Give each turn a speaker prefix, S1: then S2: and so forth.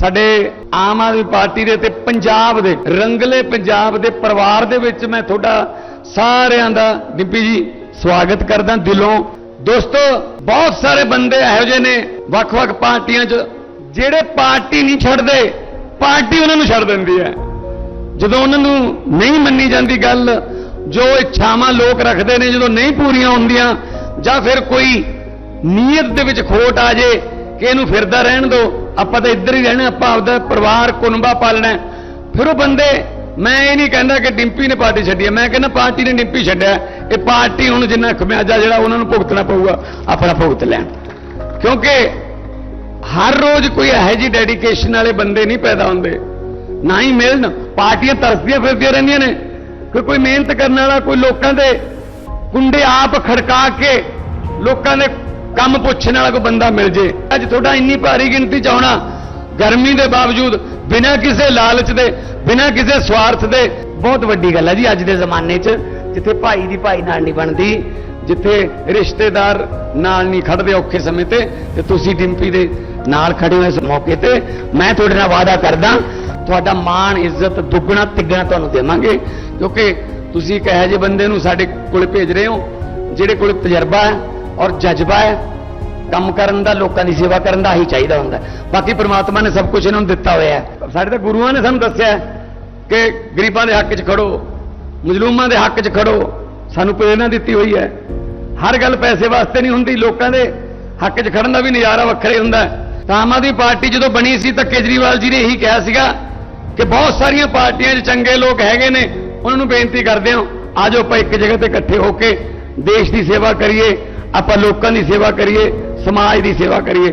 S1: ਸਾਡੇ ਆਮ ਆਦਮੀ ਪਾਰਟੀ ਦੇ ਤੇ ਪੰਜਾਬ ਦੇ, ਰੰਗਲੇ ਪੰਜਾਬ ਦੇ ਪਰਿਵਾਰ ਦੇ ਵਿੱਚ ਮੈਂ ਤੁਹਾਡਾ ਸਾਰਿਆਂ ਦਾ ਡਿੰਪੀ ਜੀ ਸਵਾਗਤ ਕਰਦਾ ਦਿਲੋਂ। ਦੋਸਤੋ, ਬਹੁਤ ਸਾਰੇ ਬੰਦੇ ਇਹੋ ਜਿਹੇ ਨੇ, ਵੱਖ-ਵੱਖ ਪਾਰਟੀਆਂ 'ਚ, ਜਿਹੜੇ ਪਾਰਟੀ ਨਹੀਂ ਛੱਡਦੇ, ਪਾਰਟੀ ਉਹਨਾਂ ਨੂੰ ਛੱਡ ਦਿੰਦੀ ਹੈ। ਜਦੋਂ ਉਹਨਾਂ ਨੂੰ ਨਹੀਂ ਮੰਨੀ ਜਾਂਦੀ ਗੱਲ, ਜੋ ਇੱਛਾਵਾਂ ਲੋਕ ਰੱਖਦੇ ਨੇ, ਜਦੋਂ ਨਹੀਂ ਪੂਰੀਆਂ ਹੁੰਦੀਆਂ, ਜਾਂ ਫਿਰ ਕੋਈ ਨੀਅਤ ਦੇ ਵਿੱਚ ਖੋਟ ਆ ਜੇ ਕਿ ਇਹਨੂੰ ਫਿਰਦਾ ਰਹਿਣ ਦਿਓ ਆਪਾਂ ਤਾਂ ਇੱਧਰ ਹੀ ਰਹਿਣਾ, ਆਪਾਂ ਆਪਦਾ ਪਰਿਵਾਰ ਕੁਨਬਾ ਪਾਲਣਾ। ਫਿਰ ਉਹ ਬੰਦੇ, ਮੈਂ ਇਹ ਨਹੀਂ ਕਹਿੰਦਾ ਕਿ ਡਿੰਪੀ ਨੇ ਪਾਰਟੀ ਛੱਡੀ ਹੈ, ਮੈਂ ਕਹਿੰਦਾ ਪਾਰਟੀ ਨੇ ਡਿੰਪੀ ਛੱਡਿਆ। ਇਹ ਪਾਰਟੀ ਹੁਣ ਜਿੰਨਾ ਖਮਿਆਜਾ ਜਿਹੜਾ ਉਹਨਾਂ ਨੂੰ ਭੁਗਤਣਾ ਪਊਗਾ, ਆਪਣਾ ਭੁਗਤ ਲੈਣ। ਕਿਉਂਕਿ ਹਰ ਰੋਜ਼ ਕੋਈ ਇਹੋ ਜਿਹੀ ਡੈਡੀਕੇਸ਼ਨ ਵਾਲੇ ਬੰਦੇ ਨਹੀਂ ਪੈਦਾ ਹੁੰਦੇ। ਨਾ ਹੀ ਮਿਲਣ, ਪਾਰਟੀਆਂ ਤਰਸਦੀਆਂ ਫਿਰਦੀਆਂ ਰਹਿੰਦੀਆਂ ਨੇ। ਕਿ ਕੋਈ ਮਿਹਨਤ ਕਰਨ ਵਾਲਾ, ਕੋਈ ਲੋਕਾਂ ਦੇ ਕੁੰਡੇ ਆਪ ਖੜਕਾ ਕੇ, ਲੋਕਾਂ ਦੇ ਕੰਮ ਪੁੱਛਣ ਵਾਲਾ ਕੋਈ ਬੰਦਾ ਮਿਲ ਜੇ। ਅੱਜ ਤੁਹਾਡਾ ਇੰਨੀ ਭਾਰੀ ਗਿਣਤੀ ਚ ਆਉਣਾ, ਗਰਮੀ ਦੇ ਬਾਵਜੂਦ, ਬਿਨਾਂ ਕਿਸੇ ਲਾਲਚ ਦੇ, ਬਿਨਾਂ ਕਿਸੇ ਸਵਾਰਥ ਦੇ। ਬਹੁਤ ਵੱਡੀ ਗੱਲ ਹੈ ਜੀ ਅੱਜ ਦੇ ਜ਼ਮਾਨੇ 'ਚ, ਜਿੱਥੇ ਭਾਈ ਦੀ ਭਾਈ ਨਾਲ ਨਹੀਂ ਬਣਦੀ, ਜਿੱਥੇ ਰਿਸ਼ਤੇਦਾਰ ਨਾਲ ਨਹੀਂ ਖੜਦੇ ਔਖੇ ਸਮੇਂ ਤੇ ਤੇ ਤੁਸੀਂ ਡਿੰਪੀ ਦੇ ਨਾਲ ਖੜੇ ਹੋ ਇਸ ਮੌਕੇ ਤੇ। ਮੈਂ ਤੁਹਾਡੇ ਨਾਲ ਵਾਅਦਾ ਕਰਦਾ, ਤੁਹਾਡਾ ਮਾਣ, ਇੱਜ਼ਤ, ਦੁੱਗਣਾ, ਤਿੱਗਣਾ ਤੁਹਾਨੂੰ ਦੇਵਾਂਗੇ, ਕਿਉਂਕਿ ਤੁਸੀਂ ਇੱਕ ਇਹੋ ਜਿਹੇ ਬੰਦੇ ਨੂੰ ਸਾਡੇ ਕੋਲ ਭੇਜ ਰਹੇ ਹੋ, ਜਿਹੜੇ ਕੋਲ ਤਜਰਬਾ ਹੈ ਔਰ ਜਜ਼ਬਾ ਹੈ, ਕੰਮ ਕਰਨ ਦਾ, ਲੋਕਾਂ ਦੀ ਸੇਵਾ ਕਰਨ ਦਾ ਹੀ ਚਾਹੀਦਾ ਹੁੰਦਾ ਬਾਕੀ ਪ੍ਰਮਾਤਮਾ ਨੇ ਸਭ ਕੁਝ ਇਹਨਾਂ ਨੂੰ ਦਿੱਤਾ ਹੋਇਆ ਹੈ। ਸਾਡੇ ਤਾਂ ਗੁਰੂਆਂ ਨੇ ਸਾਨੂੰ ਦੱਸਿਆ ਕਿ ਗਰੀਬਾਂ ਦੇ ਹੱਕ 'ਚ ਖੜੋ, ਮਜ਼ਲੂਮਾਂ ਦੇ ਹੱਕ 'ਚ ਖੜੋ। ਸਾਨੂੰ ਪ੍ਰੇਰਣਾ ਦਿੱਤੀ ਹੋਈ ਹੈ। ਹਰ ਗੱਲ ਪੈਸੇ ਵਾਸਤੇ ਨਹੀਂ ਹੁੰਦੀ, ਲੋਕਾਂ ਦੇ ਹੱਕ 'ਚ ਖੜਨ ਦਾ ਵੀ ਨਜ਼ਾਰਾ ਵੱਖਰਾ ਹੁੰਦਾ ਤਾਂ ਆਮ ਆਦਮੀ ਪਾਰਟੀ ਜਦੋਂ ਬਣੀ ਸੀ ਤਾਂ ਕੇਜਰੀਵਾਲ ਜੀ ਨੇ ਇਹੀ ਕਿਹਾ ਸੀਗਾ ਕਿ ਬਹੁਤ ਸਾਰੀਆਂ ਪਾਰਟੀਆਂ 'ਚ ਚੰਗੇ ਲੋਕ ਹੈਗੇ ਨੇ, ਉਹਨਾਂ ਨੂੰ ਬੇਨਤੀ ਕਰਦੇ ਹਾਂ ਆਜੋ ਆਪਾਂ ਇੱਕ ਜਗ੍ਹਾ ਤੇ ਇਕੱਠੇ ਹੋ ਕੇ ਦੇਸ਼ ਦੀ ਸੇਵਾ ਕਰੀਏ। ਆਪਾਂ ਲੋਕਾਂ ਦੀ ਸੇਵਾ ਕਰੀਏ ਸਮਾਜ ਦੀ ਸੇਵਾ ਕਰੀਏ।